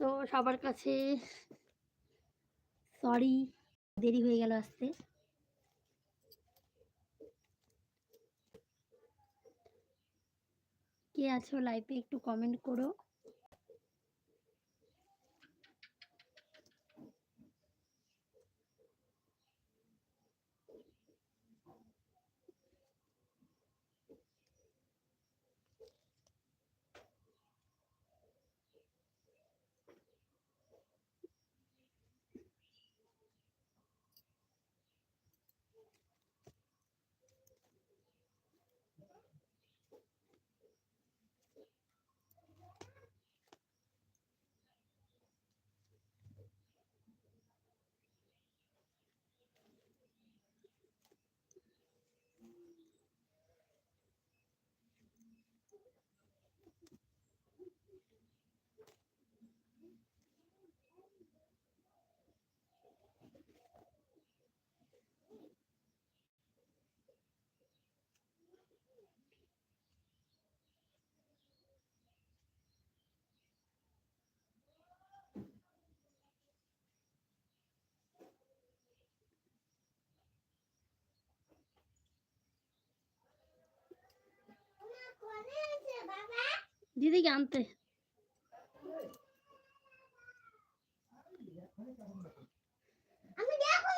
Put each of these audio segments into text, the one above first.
তো সবার কাছে সরি দেরি হয়ে গেল আসতে। কে আছো লাইফে একটু কমেন্ট করো। দিদিকে আনতে। আমি দেখো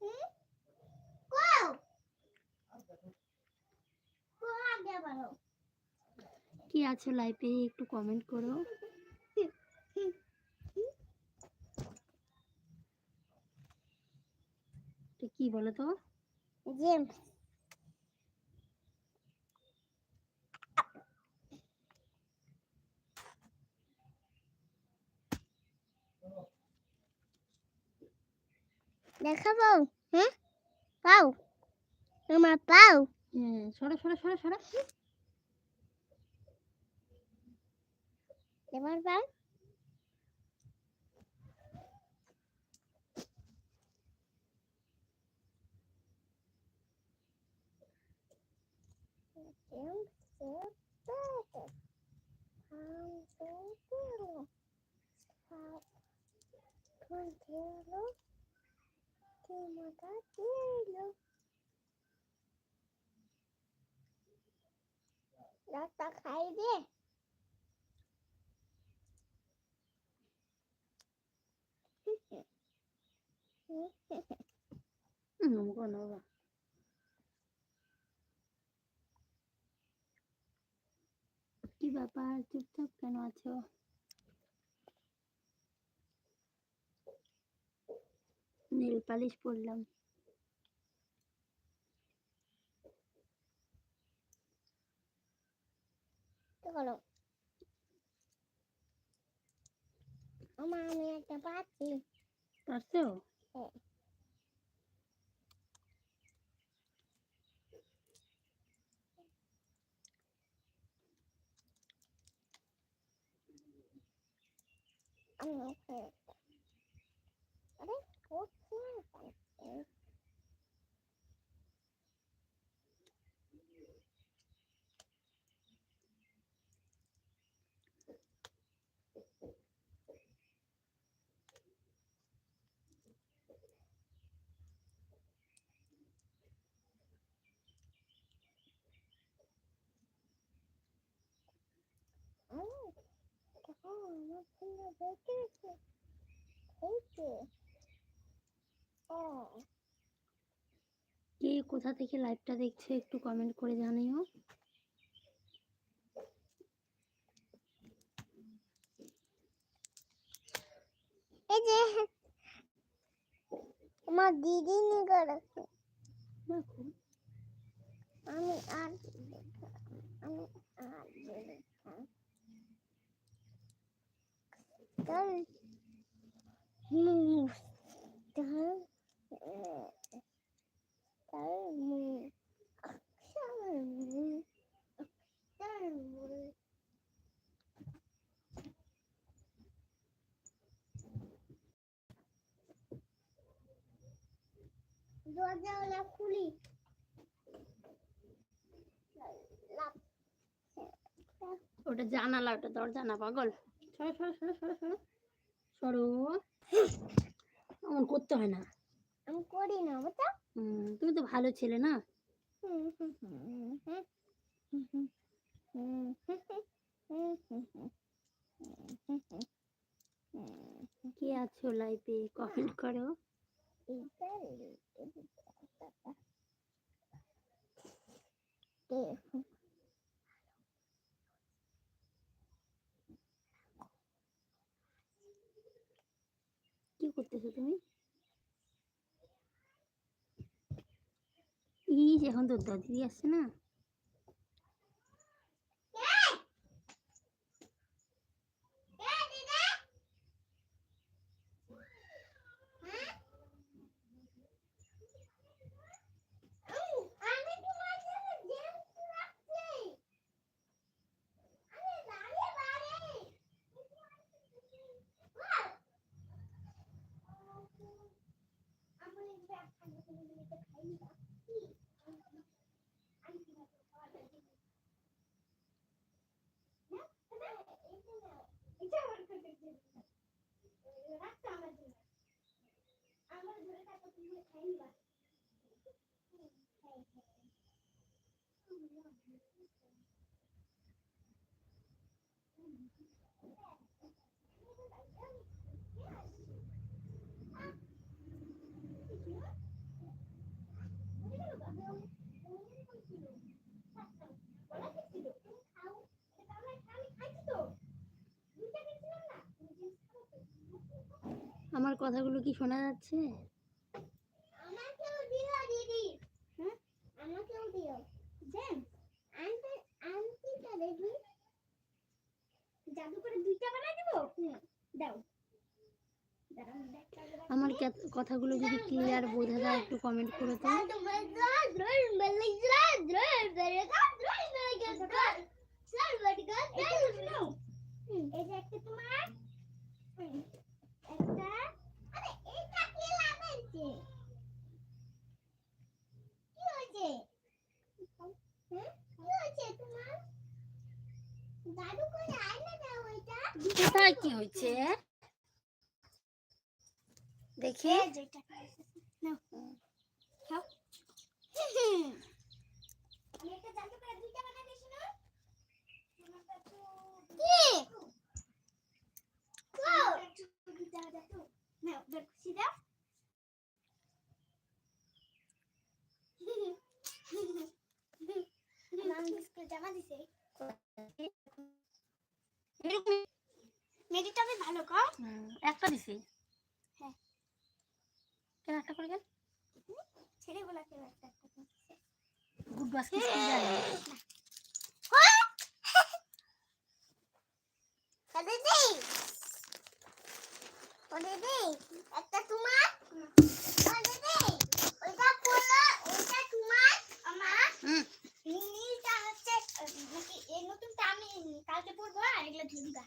হুম? কও? কও আগে বলো। কি আছো লাইভে একটু কমেন্ট করো। কি বলো তো? জেমস দেখাবো হ্যাঁ? পাও। আমার পাও। হ্যাঁ সরো সরো সরো সরো। এবার পাও রাস্তা খাই দে হুম, নেব নেব কি ব্যাপার চুপচাপ কেন আছো নীল পালিশ পরলাম করো আমার আমি একটা পাচ্ছি পারছ হ্যাঁ। আমি ওকে আরে কোথায় পাচ্ছি Oh, oh, আমার ফোনে দেখেছে হয়েছে ও কে কোথা থেকে লাইভটা দেখছ একটু কমেন্ট করে জানিও। এই যে আমার দিদি নি করেছে আমি আর আমি আর দেখলাম তার মুখ তার তার মুখ তার মুখ তার মুখ দরজাওয়ালা খুলি। ওটা জানালা ওটা দরজা না পাগল? সরো সরো সরো সরো সরো সরো এমন করতে হয় না আমি করি না হুম, তুমি তো ভালো ছেলে না কে আছো লাইফে কমেন্ট করো কি করতেছো তুমি? ইস এখন তোর দাদি আসছে না? হুম কথাগুলো কি শোনা যাচ্ছে? আমার কথাগুলো যদি ক্লিয়ার বোঝা যায় একটু কমেন্ট করে তো একটা তোমার। কোথায় কি হয়েছে? দেখি যেটা নাও খাও আমি একটা জাদু করে দুইটা বানাই দিছি না কি নাও নাও বের খুশি দাও নাম ডিসপ্লে জামা দিছে এরকম- মেডিটা আমি ভালো কর হুম, একটা দিছি হ্যাঁ। কেন একটা করে গেল ছেড়ে বলা কেউ একটা একটা করে দিছে। গুড বাস্কেট কি জানি ও দিদি ও দিদি একটা তোমার ও দিদি ওইটা খোলো ওইটা তোমার আমার হুম নীলটা হচ্ছে আহ, নাকি এই নতুনটা আমি কালকে পরবো আর এগুলো ধুয়ে দিবা।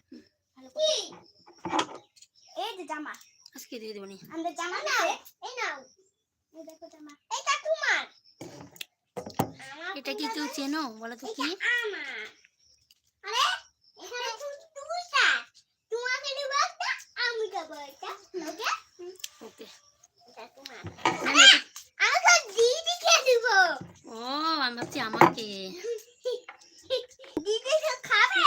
এই যে জামা। আজকে দিয়ে দেবো আমাদের জামা না? এই নাও। এই দেখো জামা। এটা তোমার। এটা কি কেউ চেনো? বলো তো কি? আমার আরে এখানে শুধু দুইটা তোমাকে দেবো একটা আমি দেবো একটা ওকে ওকে এটা তোমার আমি এটা- আমি তো দিদিকে দিব ও আমি ভাবছি আমাকে দিদি তো খাবে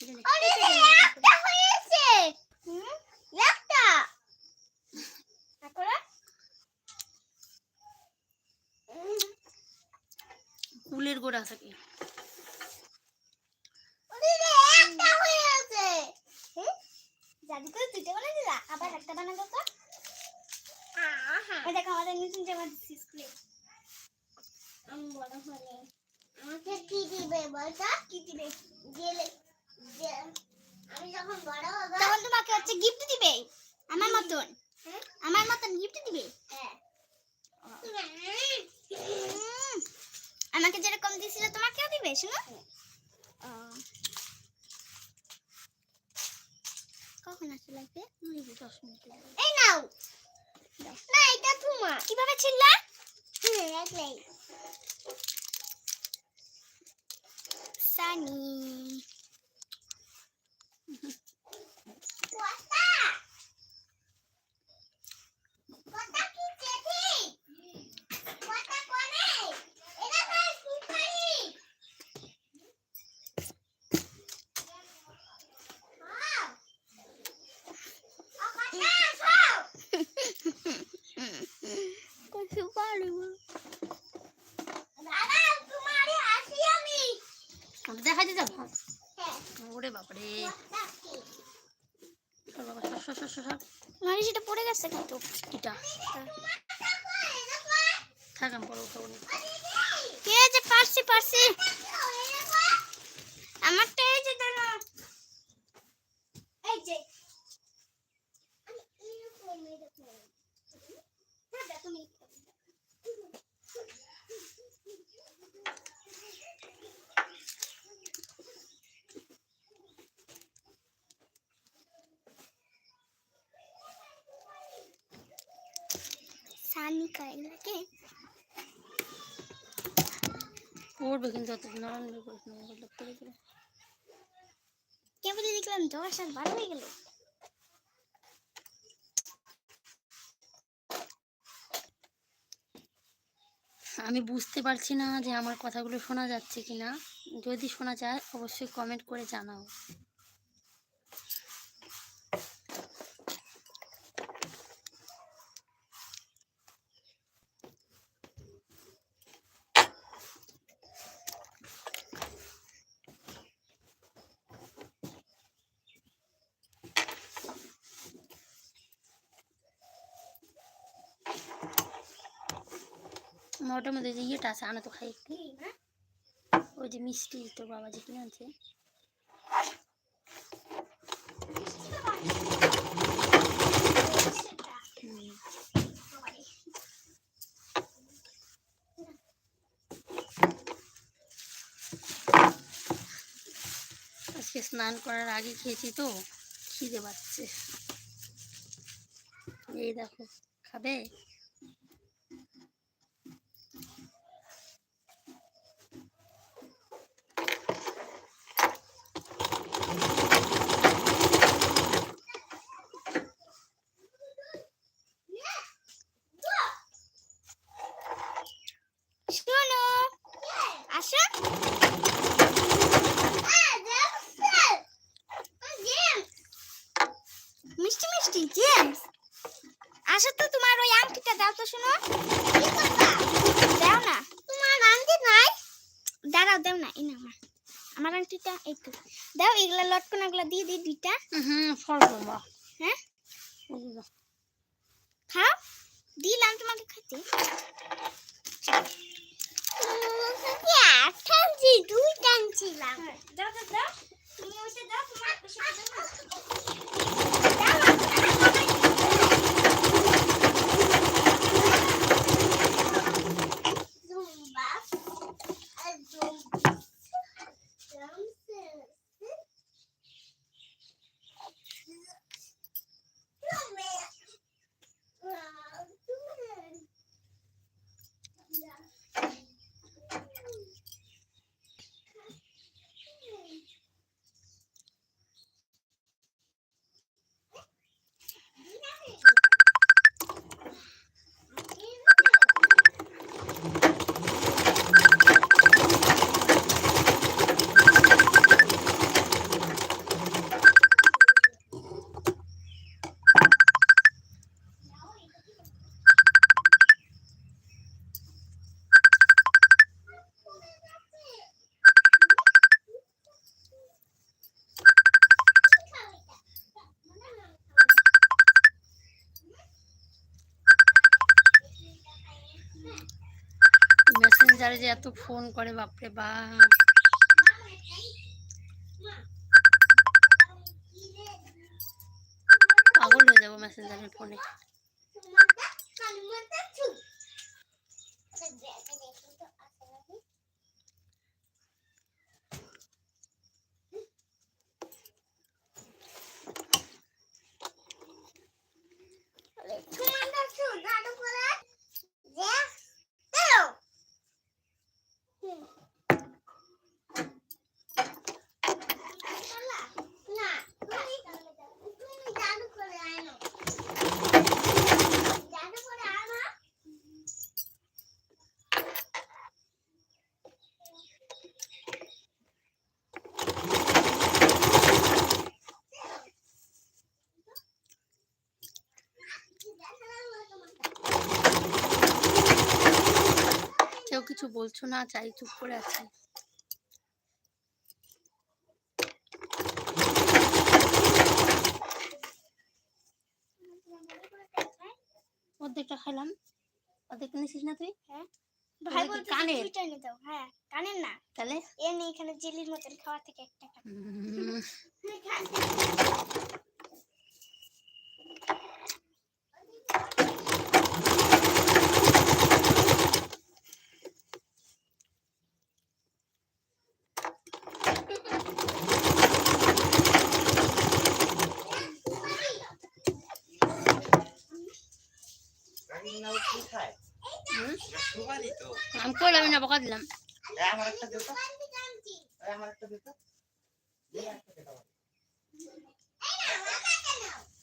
এটা নে। ও দিদি একটা হয়েছে হুম একটা তারপরে উম, কুলের গোড়া থাকে ও দিদি একটা হয়েছে হুম জাদু করে দুটো বানাই দিলা একটা বানাবো দেখো আমাদের নতুন জামা দিচ্ছি স্কুলে। আমি বড় হলে। আমাকে কি দিবে বলতো? কি দিবে? গেলে আমি যখন বড় হব তখন তোমাকে হচ্ছে গিফট দিবে। আমার মতন। আমার মতন গিফট দিবে? হ্যাঁ। আমাকে যেরকম দিছিল তোমাকেও দিবে শোনো। কখন আসলে লাগবে এই দশ মিনিট এই নাও। না এটা তোমার। কীভাবে ছিললা সানি কথা কথা কি চেঠি কথা কোনে এটা ভাই সুপারি হ্যাঁ কইতে পারব দাদা তোমারে আসি আমি আমি দেখাতে যাব হ্যাঁ ওরে বাবারে সর বাবা মানে সেটা পড়ে গেছে কিন্তু এটা থাক আমি পরে উঠাবো। কে যে পারছি পারছি আমারটা এই যে দাঁড়া এই যে অত নড়ানড়ি করিস না মোবাইলটা পড়ে যাবে কেবলই দেখলাম দশ আর বারো হয়ে গেল? আমি বুঝতে পারছি না যে আমার কথাগুলো শোনা যাচ্ছে কি না যদি শোনা যায় অবশ্যই কমেন্ট করে জানাও। মোটার মধ্যে যে ইয়েটা আছে আনা তো খাই একটু। ওই যে মিষ্টি তোর বাবা যে কিনে আনছে। আজকে স্নান করার আগে খেয়েছি তো, খিদে পাচ্ছে। এই দেখো, খাবে শোনো আসো মিষ্টি মিষ্টি জেমস আসো তো তোমার ওই আংটিটা দাও তো শোনো? দাও না। তোমার আংটি নাই? দাঁড়াও দাও না এই না আমার। আমার আংটিটা এই তো। দাও এগুলা লটকন এগুলা দিয়ে দিই দুইটা। হুম ফল বাবা হ্যাঁ? খাও। দিলাম তোমাকে খেতে দুই টানছিলাম দাও দাও দাও। তুমি ওইটা দাও তোমার. যে এত ফোন করে বাপরে বা পাগল হয়ে যাব মেসেঞ্জারের ফোনে কিছু বলছো না চাই চুপ করে আছি। অর্ধেকটা খাইলাম। অর্ধেকটা নিছিস না তুই? ভাই ওটা কি বলতে কানের? দুইটা নিতে হ্যাঁ কানের না। তাহলে? এমনি এখানে জেলির মতন খাওয়া থেকে একটা একটা উম, রাগিনাও কি খায় হুম? সুপারি তো আমি করলাম না বকা দিলাম আমার একটা দিও তো আমার একটা তো দে, দে দাও।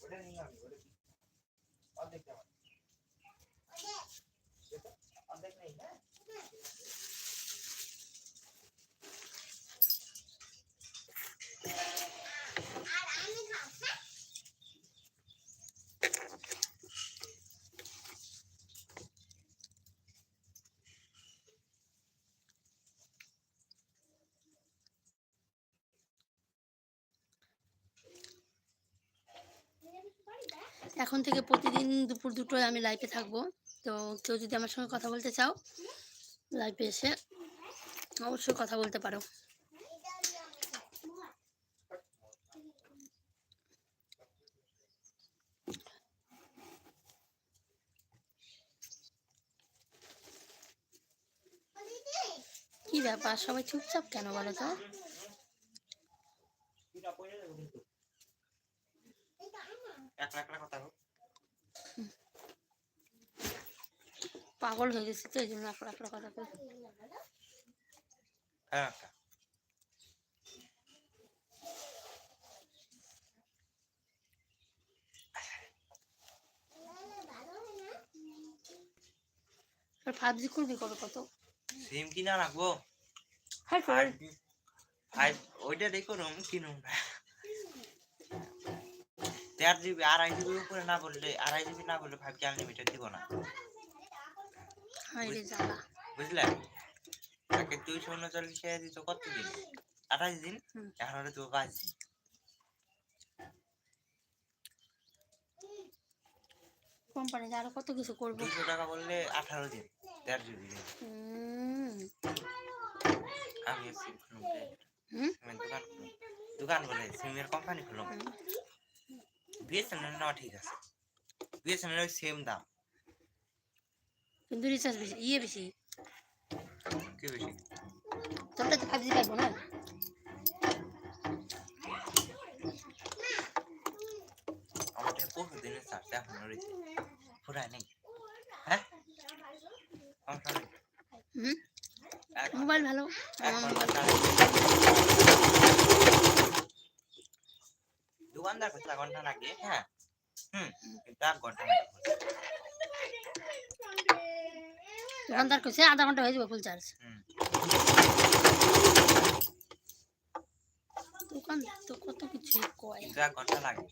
ওটা নিয়ে আমি, ওটা। অর্ধেক দাও। এখন থেকে প্রতিদিন দুপুর দুটোয় আমি লাইভে থাকব। তো কেউ যদি আমার সঙ্গে কথা বলতে চাও লাইভে এসে অবশ্যই কথা বলতে পারো। কি ব্যাপার? সবাই চুপচাপ কেন বলো তো? একলা কথা পাগল হয়ে গেছি তো এই জন্য একলা একলা কথা। হ্যাঁ ফাইভ জি করবি কবে কত? সিম কিনা রাখব? হ্যাঁ ফাইভ ওইটা দেখো রুম কিনুম দেড় জিবি আড়াই জিবি উপরে না বললে আড়াই জিবি না বললে ফাইভ জি আনলিমিটেড দিব না। হাই জ্বালা বুঝলে? তাকে দুইশো উনচল্লিশ দিত কত দিন আঠাশ দিন। এখন তো পাঁচ দিন। কোম্পানিতে আরও কত কিছু করব? দুশো টাকা বললে আঠারো দিন দেড় দিন। আমি দোকান দোকান বলে সিমের কোম্পানি খুলুম হুম। বিএসএনএল নেওয়া ঠিক আছে। বিএসএনএল সেম দাম। কিন্তু রিচার্জ বেশি ইয়ে বেশি। কি বেশি? তোমরা তো জি পাইবো না? আমার পরশু দিনের চার্জ এখন রয়েছে। পুরাই নেই। হ্যাঁ? মোবাইল ভালো? দোকানদার এক ঘণ্টা লাগে হ্যাঁ? হুম এক ঘণ্টা দোকানদার কইছে আধা ঘণ্টা হয়ে যাবে ফুল চার্জ। হুম। তো কত কিছু কয়। কিন্তু ঘণ্টা লাগে।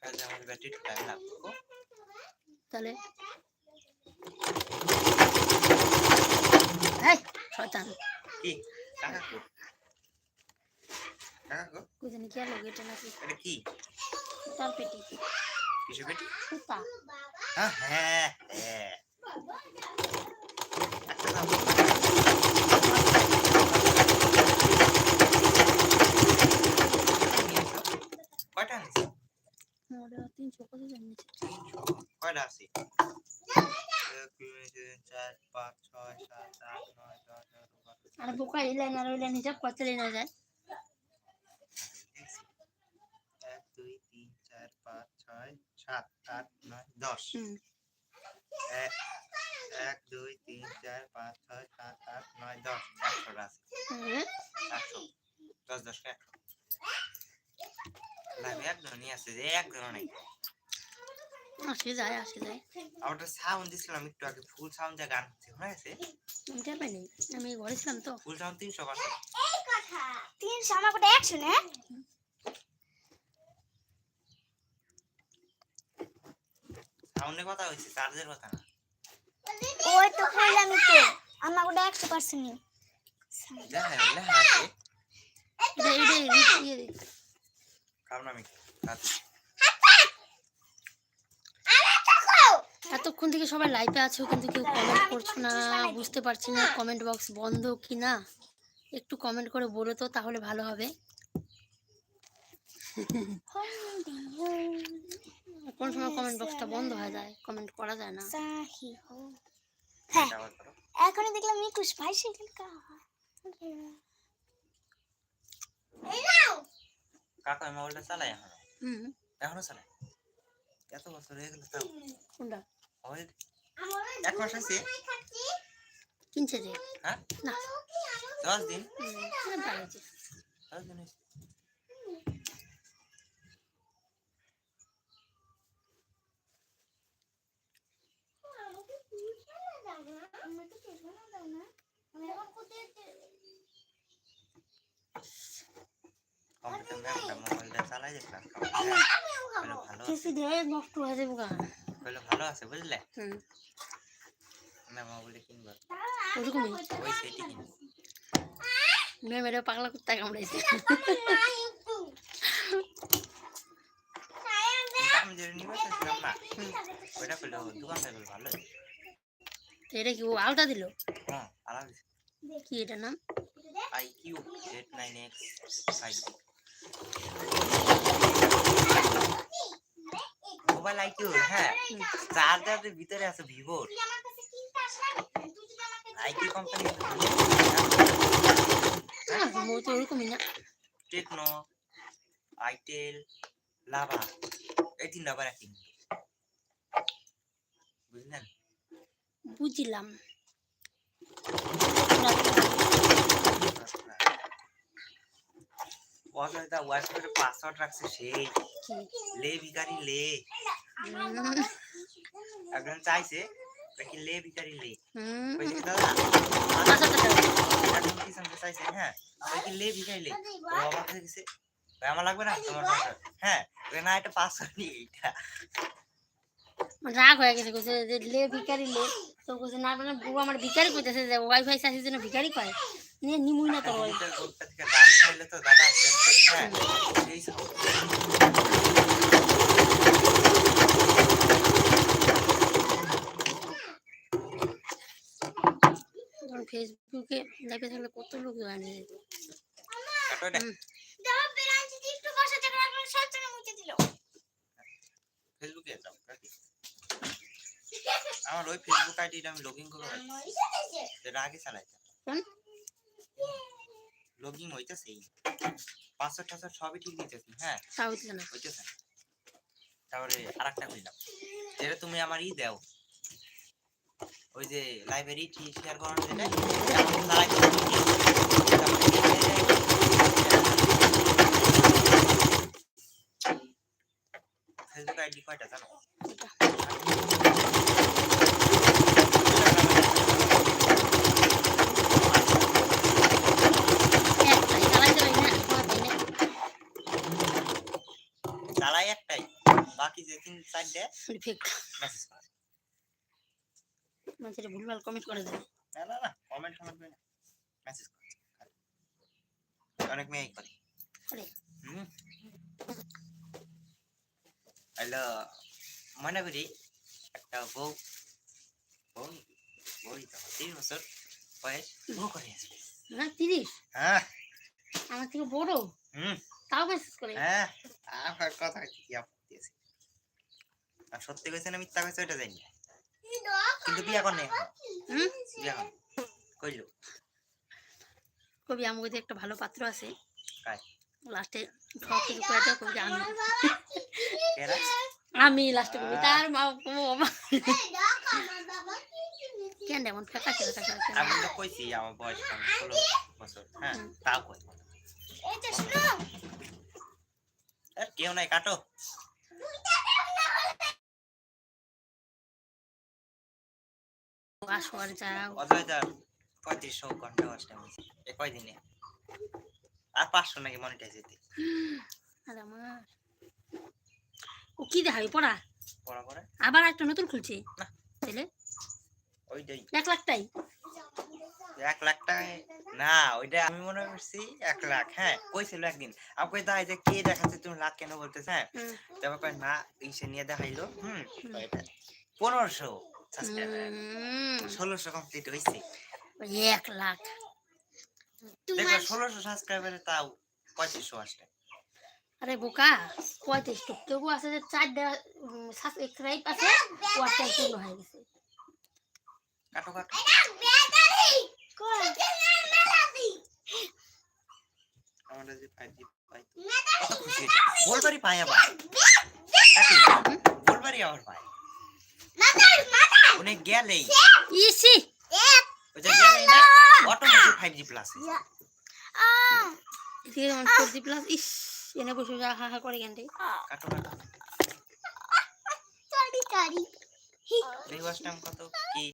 সাথে আমার ব্যাটারি টাইম লাগবে তাহলে। এই শয়তান। কি? টাকা কো। টাকা কো? কই কি আর লোক এটা নাকি এটা কি? তার পেটি। কিসে বেটি সুতা। হ্যাঁ হ্যাঁ হ্যাঁ। কয়টা আছে? চার, পাঁচ, ছয়, সাত, আট, নয়, দশ, আর বোকা এই আর ওই লাইন হিসাব কত লাইন যায়। এক দুই তিন চার পাঁচ ছয় সাত আট নয় দশ। এক এক দুই তিন চার পাঁচ ছয় সাত আট নয় দশ। একশোটা আছে। একশো। দশ দশ একশো। লাভে একজন নিয়ে আসছে যে একজন নাই আসে যায় আসে যায় আমরা সাউন্ড দিছিলাম একটু আগে ফুল সাউন্ড দিয়ে গান হচ্ছে হয়ে গেছে আমি টের পাইনি। আমি ঘরে ছিলাম তো। ফুল সাউন্ড তিনশো পার্সেন্ট এই কথা তিনশো আমার কোটা একশো না? সাউন্ডের কথা হয়েছে চার্জের কথা না। ওই তো কইলামই তো। আমার ওটা একশো পার্সেন্ট এতক্ষণ থেকে সবাই লাইভে আছো কিন্তু কেউ কমেন্ট করছ না বুঝতে পারছি না কমেন্ট বক্স বন্ধ কি না? একটু কমেন্ট করে বলো তো তাহলে ভালো হবে। কোন সময় কমেন্ট বক্সটা বন্ধ হয়ে যায় কমেন্ট করা যায় না। হ্যাঁ। এখনই দেখলাম একুশ বাইশ কাকা আমি মোবাইলটা চালাই এখনও। হুম। এখনও চালাই? এত বছর হয়ে গেল তাও কোনটা? এক মাস হয়েছে কিনছে যে? হ্যাঁ? না। দশ দিন। হ্যাঁ। দশ দিন হয়েছে কম্পিউটার ম্যামটা মোবাইলটা চালাই যে ক্লাস ভালো কিছু দিয়ে নষ্ট হয়ে যাবে কইলো ভালো আছে বুঝলে? হুম। ম্যাম মোবাইলটা কিনবো। ওরকমই। ওই সেটি কিনবো। মেয়েরা পাগলা কুত্তা কামড়াইছে। এটা কি ও আলটা দিল? হ্যাঁ কি এটা নাম? I Q Z nine X five. Mobile I Q হ্যাঁ চার্জারের ভিতরে আছে ভিভোর আই কিউ কোম্পানি তো ওরকমই না। টেকনো আইটেল লাভা এই তিনটা আবার একই বুঝলেন? বুঝলাম। অজয়দা ওয়াইফাইয়ের পাসওয়ার্ড রাখছে সেই লে ভিকারি লে। একজন চাইছে দেখি লে ভিকারি লে। চাইছে হ্যাঁ। দেখি লে ভিকারি গেছে। আমার লাগবে না তোমার পাসওয়ার্ড হ্যাঁ না এটা পাসওয়ার্ড এইটা। আমার রাগ হয়ে গেছে কইছে যে লে ভিখারি লে। তো কইছে না মানে বউ আমার ভিখারি কইতেছে যে ওয়াইফাই চাষের জন্য ভিখারি কয়। নিয়ে নিমুই না ওই চাইলে তো দাদা হ্যাঁ। এই ফেসবুকে লাইভে থাকলে কত লোক জয়েন হয়ে। ফেসবুকে যাও আমার ওই ফেসবুক আইডিটা আমি লগইন করে রাখছি যেটা আগে চালাইতাম লগইন হইতেছেই পাসওয়ার্ড টাসওয়ার্ড সবই ঠিক দিতেছি হ্যাঁ? হইতেছে। তারপরে আরেকটা কইলাম যেটা তুমি আমার ই দাও। ওই যে লাইব্রেরি শেয়ার করার চালাইতে ফেসবুক আইডি কয়টা জানো একটাই চালাইতে পারি না কোনো পাই না চালাই একটাই বাকি যে তিন চারটে ফেক মেসেজ ভুলভাল কমেন্ট করে দেয় না না না কমেন্ট কমেন্ট না। মেসেজ অনেক মেয়েই করে করে হ্যালো মনে করি একটা বউ বউ বই তো তিন বছর বয়স। বউ করে আসবে না তিরিশ। হ্যাঁ। আমার থেকে বড়। হুম। তাও মেসেজ করে। হ্যাঁ আমার কথা কি আছে আর সত্যি কইছে না মিথ্যা কইছে ওইটা জানি না। কিন্তু বিয়া করে এখনও। হুম? বিয়া করে। কইলো কবি আমাকে একটা ভালো পাত্র আছে। কাই লাস্টে সব কিছু করে দেয় কবি আমি আমি লাস্টে কবি তার মা মা। কেন এমন ফেকা ছিল? আমি তো কইছি আমার বয়স ষোলো বছর। হ্যাঁ তাও কই। আর কেউ নাই কাটো। যাও অজয় পঁয়ত্রিশশো ঘণ্টা ওয়াচ টাইম এ কয়দিনে? আর পাঁচশো নাকি মনিটাইজ আর আমার। ও কি দেখাবি পড়া? পড়া পরে আবার একটা নতুন খুলছে। তাহলে ওইটাই এক লাখটাই এক লাখ টাকা না ওইটা আমি মনে করছি এক লাখ। হ্যাঁ কইছিল একদিন। আমি কই তাই যে কে দেখাচ্ছে তুমি লাখ কেন বলতেছে হ্যাঁ? তারপর না ইসে নিয়ে দেখাইলো হুম? পনেরোশো। ষোলোশো কমপ্লিট হয়েছে ওই এক লাখ। দেখো তোমার ষোলোশো সাবস্ক্রাইবারে তাও পঁয়ত্রিশশো আসবে আরে বোকা পঁয়ত্রিশ তো তবু আছে যে চারটা সাবস্ক্রাইব আছে ওয়াটসঅ্যাপ পূর্ণ হয়ে গেছে। কাটো কাটো। আমরা যে পাই হয়েছে। বলবারই পাই আবার। বলবারই আবার পাই। উনি গেলেই। ইসি। যে গেলেই না? অটোমেটিক ফাইভ জি প্লাস আ এদিকে ফোর জি প্লাস ইস এনে বসে যা হা হা করে কেন কাটো টাইম কত? কি?